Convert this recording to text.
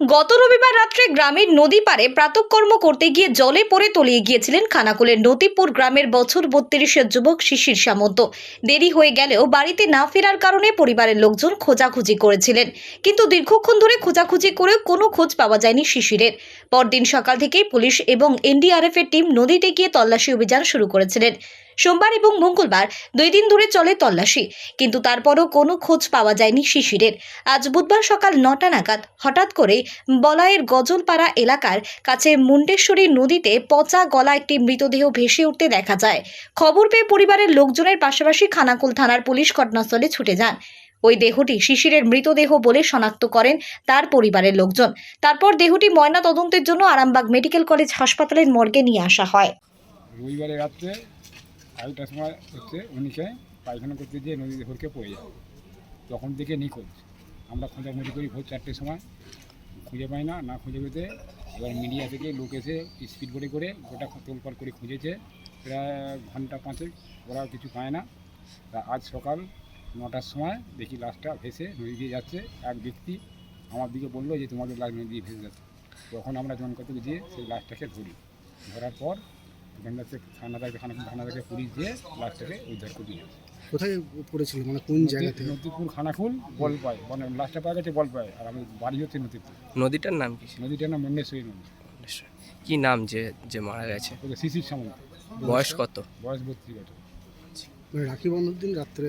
গত রবিবার রাত্রে গ্রামের নদী পারে প্রাতকর্ম করতে গিয়ে জলে পড়ে তলিয়ে গিয়েছিলেন খানাকুলের নদীপুর গ্রামের বছর বত্রিশের যুবক শিশির সামন্ত। দেরি হয়ে গেলেও বাড়িতে না ফেরার কারণে পরিবারের লোকজন খোঁজাখুঁজি করেছিলেন। কিন্তু দীর্ঘক্ষণ ধরে খোঁজাখুঁজি করেও কোনো খোঁজ পাওয়া যায়নি শিশিরের। পরদিন সকাল থেকেই পুলিশ এবং এনডিআরএফ এর টিম নদীতে গিয়ে তল্লাশি অভিযান শুরু করেছিলেন। সোমবার এবং মঙ্গলবার দুই দিন ধরে চলে তল্লাশি, কিন্তু তারপরও কোনো খোঁজ পাওয়া যায়নি শিশিরের। আজ বুধবার সকাল নটা নাগাদ হঠাৎ করে বলায়ের গজলপাড়া এলাকার কাছে মুন্ডেশ্বরী নদীতে পচা গলা একটি মৃতদেহ ভেসে উঠতে দেখা যায়। খবর পেয়ে পরিবারের লোকজনের পাশাপাশি খানাকুল থানার পুলিশ ঘটনাস্থলে ছুটে যান। ওই দেহটি শিশিরের মৃতদেহ বলে শনাক্ত করেন তার পরিবারের লোকজন। তারপর দেহটি ময়না তদন্তের জন্য আরামবাগ মেডিকেল কলেজ হাসপাতালের মর্গে নিয়ে আসা হয়। রবিবারে রাত্রে আড়াইটার সময় হচ্ছে, উনিশে পায়খানা করতে গিয়ে নদীতে ভরকে পড়ে যায়। তখন থেকে নিখোঁজ। আমরা খোঁজাখুঁজি করি ভোর চারটের সময়। খুঁজে পাই না না খুঁজে পেতে এবার মিডিয়া থেকে লোক এসে স্পিড বোটে করে গোটা তোলপাড় করে খুঁজেছে। প্রায় ঘণ্টা পাঁচেক ওরা কিছু পায় না। তা আজ সকাল নটার সময় দেখি লাশটা ভেসে নদী দিয়ে যাচ্ছে। এক ব্যক্তি আমার দিকে বলল যে, তোমাদের লাশ নদী দিয়ে ভেসে যাচ্ছে। তখন আমরা জন কত গিয়ে সেই লাশটাকে ধরি। ধরার পর এখানটা থেকে থানা থেকে থানা থানা থেকে পুলিশ দিয়ে লাশটাকে উদ্ধার করে নিয়ে কোথায় পড়েছিল? মানে কোন জায়গা থেকে নদীপুর খানাকুল বল পায় মানে লাশটা পাওয়া গেছে বল পায় আর আমি বাড়ি হচ্ছে নদীপুর। নদীটার নাম কি নদীটার নাম মন্ডেশ্বরী নদী। কি নাম যে যে মারা গেছে? শিশির সামন্ত। বয়স কত? বয়স বত্রিশ বছর। মানে রাখি বন্ধন দিন রাত্রে